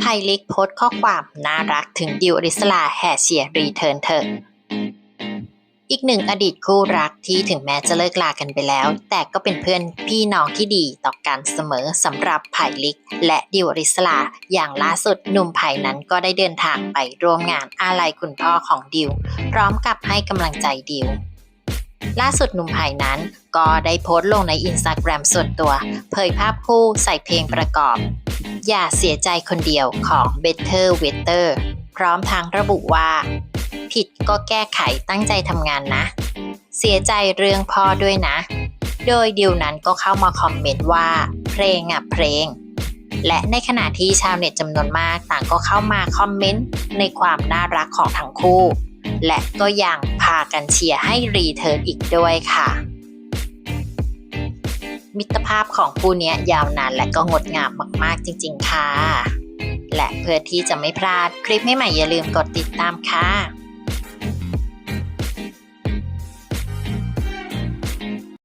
ไพลิกโพสข้อความน่ารักถึงดิวอริสลาแห่เชียร์รีเทิร์นเถอะอีกหนึ่งอดีตคู่รักที่ถึงแม้จะเลิกลากันไปแล้ว แต่ก็เป็นเพื่อนพี่น้องที่ดีต่อกันเสมอสำหรับไผ่ลิก และดิวอริสลา อย่างล่าสุดหนุ่มไผ่นั้นก็ได้เดินทางไปร่วมงานอาลัยคุณพ่อของดิว พร้อมกับให้กำลังใจดิวล่าสุดหนุ่มไผ่นั้นก็ได้โพสต์ลงในอินสตาแกรมส่วนตัว เผยภาพคู่ใส่เพลงประกอบ อย่าเสียใจคนเดียวของ Better Weather พร้อมทางระบุว่า ผิดก็แก้ไขตั้งใจทำงานนะ เสียใจเรื่องพ่อด้วยนะ โดยดิวนั้นก็เข้ามาคอมเมนต์ว่า เพลงอะเพลง และในขณะที่ชาวเน็ตจำนวนมากต่างก็เข้ามาคอมเมนต์ในความน่ารักของทั้งคู่ และก็ยังพากันเชียร์ให้รีเทิร์นอีกด้วยค่ะ มิตรภาพของคู่นี้ยาวนานและก็งดงามมากๆจริง ๆ ค่ะ และเพื่อที่จะไม่พลาดคลิปใหม่ๆอย่าลืมกดติดตามค่ะ